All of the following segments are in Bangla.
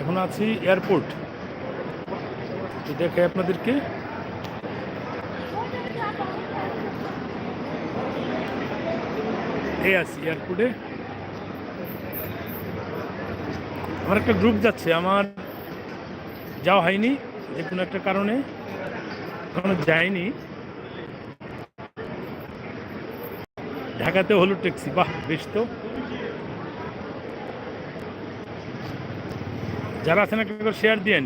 এখন আছি এয়ারপোর্ট। তো দেখাই আপনাদেরকে। এই আছি এয়ারপোর্টে। আমার একটা গ্রুপ যাচ্ছে, আমার যাওয়া হয়নি যে কোনো একটা কারণে, এখনও যায়নি। ঢাকাতে হলো ট্যাক্সি, বাহ, বেশ তো। যারা আছেন, একটা শেয়ার দিয়েন।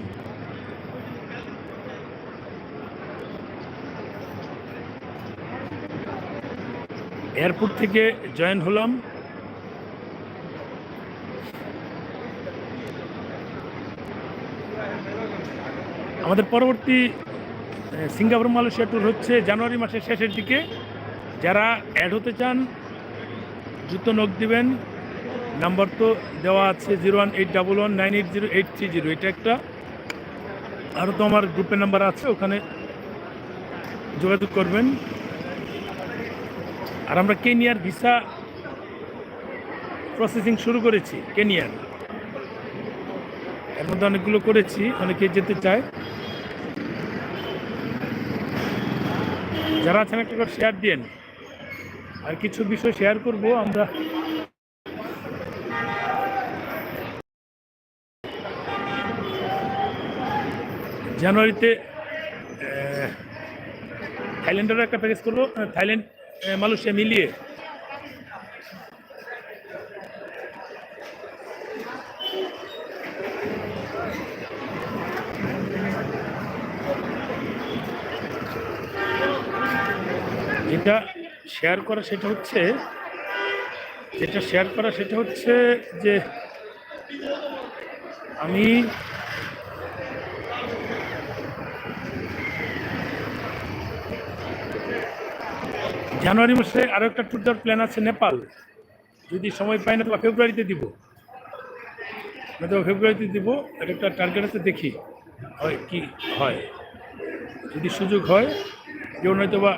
এয়ারপোর্ট থেকে জয়েন হলাম। আমাদের পরবর্তী সিঙ্গাপুর মালয়েশিয়া ট্যুর হচ্ছে জানুয়ারি মাসের শেষের দিকে। যারা অ্যাড হতে চান, দ্রুত নোক দিবেন। নাম্বার তো দেওয়া আছে zero one eight double one nine eight zero eight three zero. এটা একটা। আরও তো আমার গ্রুপের নাম্বার আছে, ওখানে যোগাযোগ করবেন। আর আমরা কেনিয়ার ভিসা প্রসেসিং শুরু করেছি, কেনিয়ার। এর মধ্যে অনেকগুলো করেছি, অনেকে যেতে চায়। যারা আছেন একটা করে শেয়ার দিয়েন। আর কিছু বিষয় শেয়ার করব, আমরা জানুয়ারিতে থাইল্যান্ডেরও একটা প্যাকেজ করব থাইল্যান্ড মালয়েশিয়া মিলিয়ে। যেটা শেয়ার করা সেটা হচ্ছে, যেটা শেয়ার করা সেটা হচ্ছে যে আমি জানুয়ারি মাসে আরও একটা ট্যুর দেওয়ার প্ল্যান আছে নেপাল। যদি সময় পাই না তো ফেব্রুয়ারিতে দিব। নয়তো ফেব্রুয়ারিতে দিব আর একটা টার্গেট আছে, দেখি। হয় কি হয়। যদি সুযোগ হয় কেউ নয়তো বা